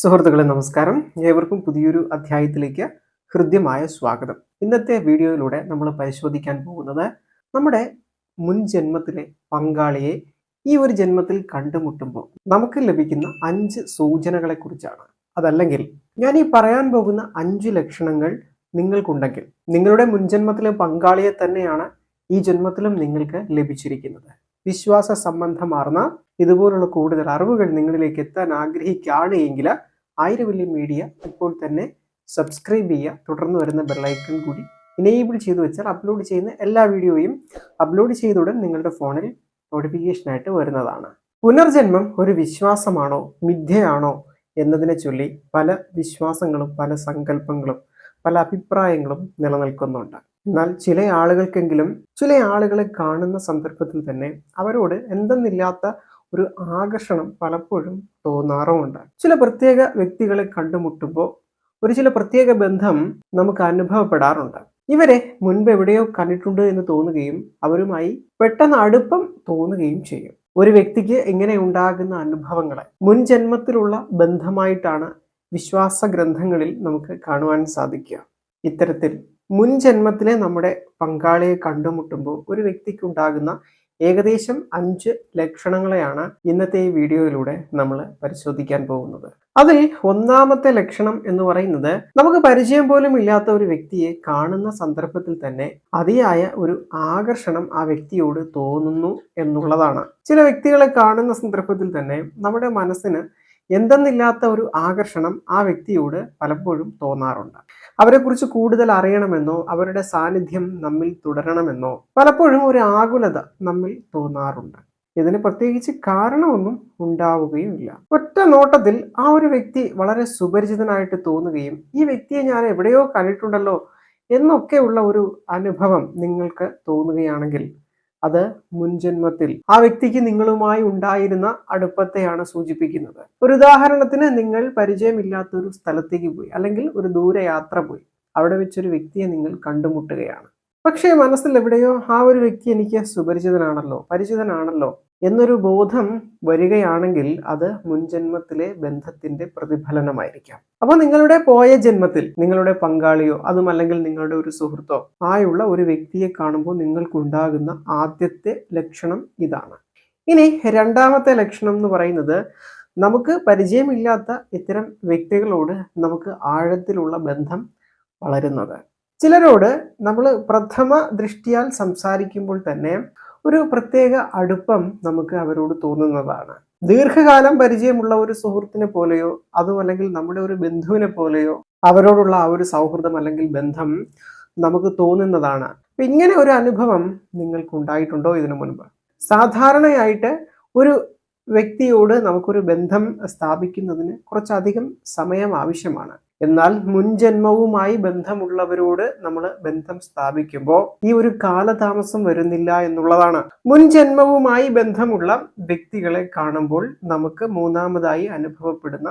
സുഹൃത്തുക്കളെ നമസ്കാരം. ഏവർക്കും പുതിയൊരു അധ്യായത്തിലേക്ക് ഹൃദ്യമായ സ്വാഗതം. ഇന്നത്തെ വീഡിയോയിലൂടെ നമ്മൾ പരിശോധിക്കാൻ പോകുന്നത് നമ്മുടെ മുൻ ജന്മത്തിലെ പങ്കാളിയെ ഈ ഒരു ജന്മത്തിൽ കണ്ടുമുട്ടുമ്പോൾ നമുക്ക് ലഭിക്കുന്ന അഞ്ച് സൂചനകളെ കുറിച്ചാണ് അതല്ലെങ്കിൽ ഞാൻ ഈ പറയാൻ പോകുന്ന അഞ്ച് ലക്ഷണങ്ങൾ നിങ്ങൾക്കുണ്ടെങ്കിൽ നിങ്ങളുടെ മുൻജന്മത്തിലെ പങ്കാളിയെ തന്നെയാണ് ഈ ജന്മത്തിലും നിങ്ങൾക്ക് ലഭിച്ചിരിക്കുന്നത്. വിശ്വാസ സംബന്ധമാർന്ന ഇതുപോലുള്ള കൂടുതൽ അറിവുകൾ നിങ്ങളിലേക്ക് എത്താൻ ആഗ്രഹിക്കുകയാണ് എങ്കിൽ ആയിരവല്യ മീഡിയ ഇപ്പോൾ തന്നെ സബ്സ്ക്രൈബ് ചെയ്യുക. തുടർന്ന് വരുന്ന ബെല്ലൈക്കൺ കൂടി ഇനേബിൾ ചെയ്തു വെച്ചാൽ അപ്ലോഡ് ചെയ്യുന്ന എല്ലാ വീഡിയോയും അപ്ലോഡ് ചെയ്ത ഉടൻ നിങ്ങളുടെ ഫോണിൽ നോട്ടിഫിക്കേഷനായിട്ട് വരുന്നതാണ്. പുനർജന്മം ഒരു വിശ്വാസമാണോ? മിഥ്യയാണോ? എന്നതിനെ ചൊല്ലി പല വിശ്വാസങ്ങളും പല സങ്കല്പങ്ങളും പല അഭിപ്രായങ്ങളും നിലനിൽക്കുന്നുണ്ട്. എന്നാൽ ചില ആളുകൾക്കെങ്കിലും ചില ആളുകളെ കാണുന്ന സന്ദർഭത്തിൽ തന്നെ അവരോട് എന്തെന്നില്ലാത്ത ഒരു ആകർഷണം പലപ്പോഴും തോന്നാറുമുണ്ട്. ചില പ്രത്യേക വ്യക്തികളെ കണ്ടുമുട്ടുമ്പോൾ ഒരു ചില പ്രത്യേക ബന്ധം നമുക്ക് അനുഭവപ്പെടാറുണ്ട്. ഇവരെ മുൻപ് എവിടെയോ കണ്ടിട്ടുണ്ട് എന്ന് തോന്നുകയും അവരുമായി പെട്ടെന്ന് അടുപ്പം തോന്നുകയും ചെയ്യും. ഒരു വ്യക്തിക്ക് ഇങ്ങനെ ഉണ്ടാകുന്ന അനുഭവങ്ങളെ മുൻ ജന്മത്തിലുള്ള ബന്ധമായിട്ടാണ് വിശ്വാസ ഗ്രന്ഥങ്ങളിൽ നമുക്ക് കാണുവാൻ സാധിക്കുക. ഇത്തരത്തിൽ മുൻ ജന്മത്തിലെ നമ്മുടെ പങ്കാളിയെ കണ്ടുമുട്ടുമ്പോൾ ഒരു വ്യക്തിക്ക് ഉണ്ടാകുന്ന ഏകദേശം അഞ്ച് ലക്ഷണങ്ങളെയാണ് ഇന്നത്തെ ഈ വീഡിയോയിലൂടെ നമ്മൾ പരിശോധിക്കാൻ പോകുന്നത്. അതിൽ ഒന്നാമത്തെ ലക്ഷണം എന്ന് പറയുന്നത് നമുക്ക് പരിചയം പോലും ഇല്ലാത്ത ഒരു വ്യക്തിയെ കാണുന്ന സന്ദർഭത്തിൽ തന്നെ അതിയായ ഒരു ആകർഷണം ആ വ്യക്തിയോട് തോന്നുന്നു എന്നുള്ളതാണ്. ചില വ്യക്തികളെ കാണുന്ന സന്ദർഭത്തിൽ തന്നെ നമ്മുടെ മനസ്സിന് എന്തെന്നില്ലാത്ത ഒരു ആകർഷണം ആ വ്യക്തിയോട് പലപ്പോഴും തോന്നാറുണ്ട്. അവരെക്കുറിച്ച് കൂടുതൽ അറിയണമെന്നോ അവരുടെ സാന്നിധ്യം നമ്മിൽ തുടരണമെന്നോ പലപ്പോഴും ഒരു ആകുലത നമ്മിൽ തോന്നാറുണ്ട്. ഇതിന് പ്രത്യേകിച്ച് കാരണമൊന്നും ഉണ്ടാവുകയും ഇല്ല ഒറ്റ നോട്ടത്തിൽ ആ ഒരു വ്യക്തി വളരെ സുപരിചിതനായിട്ട് തോന്നുകയും ഈ വ്യക്തിയെ ഞാൻ എവിടെയോ കണ്ടിട്ടുണ്ടല്ലോ എന്നൊക്കെയുള്ള ഒരു അനുഭവം നിങ്ങൾക്ക് തോന്നുകയാണെങ്കിൽ അത് മുൻജന്മത്തിൽ. ആ വ്യക്തിക്ക് നിങ്ങളുമായി ഉണ്ടായിരുന്ന അടുപ്പത്തെയാണ് സൂചിപ്പിക്കുന്നത്. ഒരു ഉദാഹരണത്തിന് നിങ്ങൾ പരിചയമില്ലാത്ത ഒരു സ്ഥലത്തേക്ക് പോയി അല്ലെങ്കിൽ ഒരു ദൂരയാത്ര പോയി. അവിടെ വെച്ചൊരു വ്യക്തിയെ നിങ്ങൾ കണ്ടുമുട്ടുകയാണ്. പക്ഷേ മനസ്സിൽ എവിടെയോ ആ ഒരു വ്യക്തി എനിക്ക് സുപരിചിതനാണല്ലോ പരിചിതനാണല്ലോ എന്നൊരു ബോധം വരികയാണെങ്കിൽ അത് മുൻജന്മത്തിലെ ബന്ധത്തിന്റെ പ്രതിഫലനമായിരിക്കാം. അപ്പൊ നിങ്ങളുടെ പോയ ജന്മത്തിൽ നിങ്ങളുടെ പങ്കാളിയോ അതുമല്ലെങ്കിൽ നിങ്ങളുടെ ഒരു സുഹൃത്തോ ആയുള്ള ഒരു വ്യക്തിയെ കാണുമ്പോൾ നിങ്ങൾക്കുണ്ടാകുന്ന ആദ്യത്തെ ലക്ഷണം ഇതാണ്. ഇനി രണ്ടാമത്തെ ലക്ഷണം എന്ന് പറയുന്നത് നമുക്ക് പരിചയമില്ലാത്ത ഇത്തരം വ്യക്തികളോട് നമുക്ക് ആഴത്തിലുള്ള ബന്ധം വളരുന്നത്. ചിലരോട് നമ്മൾ പ്രഥമ ദൃഷ്ടിയാൽ സംസാരിക്കുമ്പോൾ തന്നെ ഒരു പ്രത്യേക അടുപ്പം നമുക്ക് അവരോട് തോന്നുന്നതാണ്. ദീർഘകാലം പരിചയമുള്ള ഒരു സുഹൃത്തിനെ പോലെയോ അതും അല്ലെങ്കിൽ നമ്മുടെ ഒരു ബന്ധുവിനെ പോലെയോ അവരോടുള്ള ആ ഒരു സൗഹൃദം അല്ലെങ്കിൽ ബന്ധം നമുക്ക് തോന്നുന്നതാണ്. ഇങ്ങനെ ഒരു അനുഭവം നിങ്ങൾക്ക് ഉണ്ടായിട്ടുണ്ടോ ഇതിനു മുൻപ്? സാധാരണയായിട്ട് ഒരു വ്യക്തിയോട് നമുക്കൊരു ബന്ധം സ്ഥാപിക്കുന്നതിന് കുറച്ചധികം സമയം ആവശ്യമാണ്. എന്നാൽ മുൻജന്മവുമായി ബന്ധമുള്ളവരോട് നമ്മൾ ബന്ധം സ്ഥാപിക്കുമ്പോൾ ഈ ഒരു കാലതാമസം വരുന്നില്ല എന്നുള്ളതാണ്. മുൻജന്മവുമായി ബന്ധമുള്ള വ്യക്തികളെ കാണുമ്പോൾ നമുക്ക് മൂന്നാമതായി അനുഭവപ്പെടുന്ന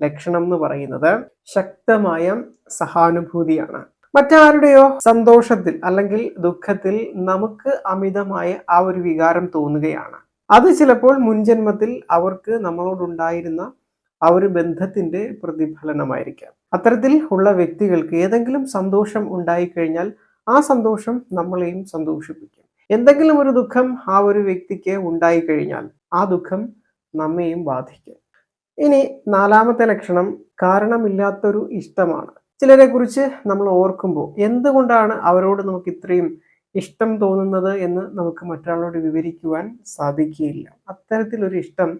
ലക്ഷണം എന്ന് പറയുന്നത് ശക്തമായ സഹാനുഭൂതിയാണ്. മറ്റാരുടെയോ സന്തോഷത്തിൽ അല്ലെങ്കിൽ ദുഃഖത്തിൽ നമുക്ക് അമിതമായ ആ ഒരു വികാരം തോന്നുകയാണ്. അത് ചിലപ്പോൾ മുൻജന്മത്തിൽ അവർക്ക് നമ്മളോടുണ്ടായിരുന്ന ആ ഒരു ബന്ധത്തിന്റെ പ്രതിഫലനമായിരിക്കാം. അത്തരത്തിൽ ഉള്ള വ്യക്തികൾക്ക് ഏതെങ്കിലും സന്തോഷം ഉണ്ടായിക്കഴിഞ്ഞാൽ ആ സന്തോഷം നമ്മളെയും സന്തോഷിപ്പിക്കും. എന്തെങ്കിലും ഒരു ദുഃഖം ആ ഒരു വ്യക്തിക്ക് ഉണ്ടായിക്കഴിഞ്ഞാൽ ആ ദുഃഖം നമ്മെയും ബാധിക്കും. ഇനി നാലാമത്തെ ലക്ഷണം കാരണമില്ലാത്തൊരു ഇഷ്ടമാണ്. ചിലരെ കുറിച്ച് നമ്മൾ ഓർക്കുമ്പോൾ എന്തുകൊണ്ടാണ് അവരോട് നമുക്ക് ഇത്രയും ഇഷ്ടം തോന്നുന്നത് എന്ന് നമുക്ക് മറ്റൊരാളോട് വിവരിക്കുവാൻ സാധിക്കുകയില്ല. അത്തരത്തിലൊരു ഇഷ്ടം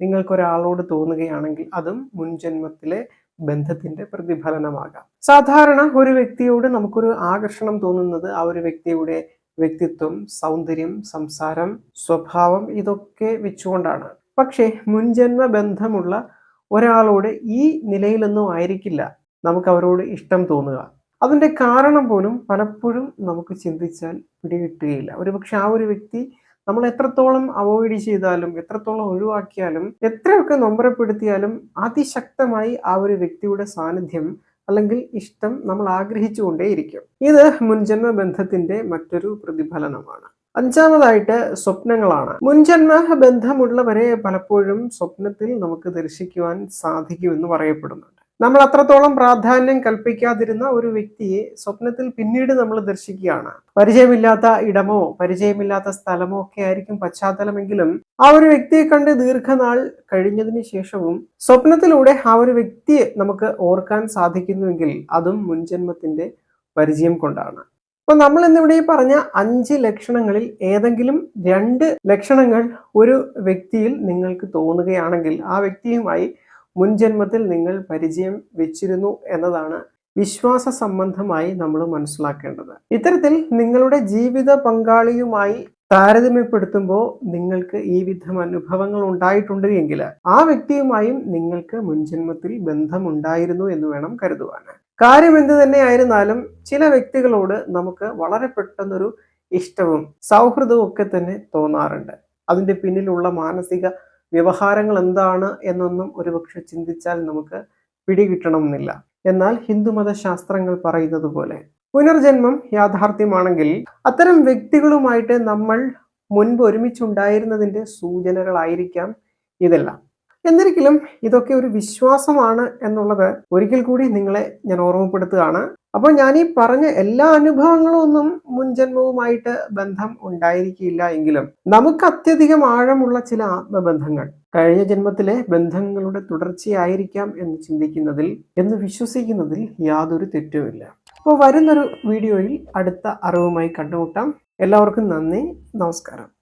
നിങ്ങൾക്കൊരാളോട് തോന്നുകയാണെങ്കിൽ അതും മുൻജന്മത്തിലെ ബന്ധത്തിന്റെ പ്രതിഫലനമാകാം. സാധാരണ ഒരു വ്യക്തിയോട് നമുക്കൊരു ആകർഷണം തോന്നുന്നത് ആ ഒരു വ്യക്തിയുടെ വ്യക്തിത്വം സൗന്ദര്യം സംസാരം സ്വഭാവം ഇതൊക്കെ വെച്ചുകൊണ്ടാണ്. പക്ഷേ മുൻജന്മ ബന്ധമുള്ള ഒരാളോട് ഈ നിലയിലൊന്നും ആയിരിക്കില്ല. നമുക്ക് അവരോട് ഇഷ്ടം തോന്നുക. അതിന്റെ കാരണം പോലും പലപ്പോഴും നമുക്ക് ചിന്തിച്ചാൽ പിടികിട്ടുകയില്ല. ഒരുപക്ഷെ ആ ഒരു വ്യക്തി നമ്മൾ എത്രത്തോളം അവോയ്ഡ് ചെയ്താലും എത്രത്തോളം ഒഴിവാക്കിയാലും എത്രയൊക്കെ നൊമ്പരപ്പെടുത്തിയാലും അതിശക്തമായി ആ ഒരു വ്യക്തിയുടെ സാന്നിധ്യം അല്ലെങ്കിൽ ഇഷ്ടം നമ്മൾ ആഗ്രഹിച്ചുകൊണ്ടേയിരിക്കും. ഇത് മുൻജന്മ ബന്ധത്തിന്റെ മറ്റൊരു പ്രതിഫലനമാണ്. അഞ്ചാമതായിട്ട് സ്വപ്നങ്ങളാണ്. മുൻജന്മ ബന്ധമുള്ളവരെ പലപ്പോഴും സ്വപ്നത്തിൽ നമുക്ക് ദർശിക്കുവാൻ സാധിക്കുമെന്ന് പറയപ്പെടുന്നുണ്ട്. നമ്മൾ അത്രത്തോളം പ്രാധാന്യം കൽപ്പിക്കാതിരുന്ന ഒരു വ്യക്തിയെ സ്വപ്നത്തിൽ പിന്നീട് നമ്മൾ ദർശിക്കുകയാണ്. പരിചയമില്ലാത്ത ഇടമോ പരിചയമില്ലാത്ത സ്ഥലമോ ഒക്കെ ആയിരിക്കും പശ്ചാത്തലമെങ്കിലും ആ ഒരു വ്യക്തിയെ കണ്ട് ദീർഘനാൾ കഴിഞ്ഞതിന് ശേഷവും സ്വപ്നത്തിലൂടെ ആ ഒരു വ്യക്തിയെ നമുക്ക് ഓർക്കാൻ സാധിക്കുന്നുവെങ്കിൽ അതും മുൻജന്മത്തിന്റെ പരിചയം കൊണ്ടാണ്. അപ്പൊ നമ്മൾ ഇന്നിവിടെ പറഞ്ഞ അഞ്ച് ലക്ഷണങ്ങളിൽ ഏതെങ്കിലും രണ്ട് ലക്ഷണങ്ങൾ ഒരു വ്യക്തിയിൽ നിങ്ങൾക്ക് തോന്നുകയാണെങ്കിൽ ആ വ്യക്തിയുമായി മുൻജന്മത്തിൽ നിങ്ങൾ പരിചയം വെച്ചിരുന്നു എന്നതാണ് വിശ്വാസ സംബന്ധമായി നമ്മൾ മനസ്സിലാക്കേണ്ടത്. ഇത്തരത്തിൽ നിങ്ങളുടെ ജീവിത പങ്കാളിയുമായി താരതമ്യപ്പെടുത്തുമ്പോൾ നിങ്ങൾക്ക് ഈ വിധം അനുഭവങ്ങൾ ഉണ്ടായിട്ടുണ്ട് എങ്കിൽ ആ വ്യക്തിയുമായും നിങ്ങൾക്ക് മുൻജന്മത്തിൽ ബന്ധമുണ്ടായിരുന്നു എന്ന് വേണം കരുതുവാൻ. കാര്യം എന്ത് തന്നെ ആയിരുന്നാലും ചില വ്യക്തികളോട് നമുക്ക് വളരെ പെട്ടെന്നൊരു ഇഷ്ടവും സൗഹൃദവും ഒക്കെ തന്നെ തോന്നാറുണ്ട്. അതിന്റെ പിന്നിലുള്ള മാനസിക വ്യവഹാരങ്ങൾ എന്താണ് എന്നൊന്നും ഒരുപക്ഷെ ചിന്തിച്ചാൽ നമുക്ക് പിടികിട്ടണമെന്നില്ല. എന്നാൽ ഹിന്ദുമത ശാസ്ത്രങ്ങൾ പറയുന്നത് പോലെ പുനർജന്മം യാഥാർത്ഥ്യമാണെങ്കിൽ അത്തരം വ്യക്തികളുമായിട്ട് നമ്മൾ മുൻപ് ഒരുമിച്ചുണ്ടായിരുന്നതിന്റെ സൂചനകളായിരിക്കാം ഇതെല്ലാം. എന്നിരിക്കലും ഇതൊക്കെ ഒരു വിശ്വാസമാണ് എന്നുള്ളത് ഒരിക്കൽ കൂടി നിങ്ങളെ ഞാൻ ഓർമ്മപ്പെടുത്തുകയാണ്. അപ്പോൾ ഞാൻ ഈ പറഞ്ഞ എല്ലാ അനുഭവങ്ങളും ഒന്നും മുൻജന്മവുമായിട്ട് ബന്ധം ഉണ്ടായിരിക്കില്ല എങ്കിലും നമുക്ക് അത്യധികം ആഴമുള്ള ചില ആത്മബന്ധങ്ങൾ കഴിഞ്ഞ ജന്മത്തിലെ ബന്ധങ്ങളുടെ തുടർച്ചയായിരിക്കാം എന്ന് ചിന്തിക്കുന്നതിൽ എന്ന് വിശ്വസിക്കുന്നതിൽ യാതൊരു തെറ്റുമില്ല. അപ്പോൾ വരുന്നൊരു വീഡിയോയിൽ അടുത്ത അറിവുമായി കണ്ടുമുട്ടാം. എല്ലാവർക്കും നന്ദി. നമസ്കാരം.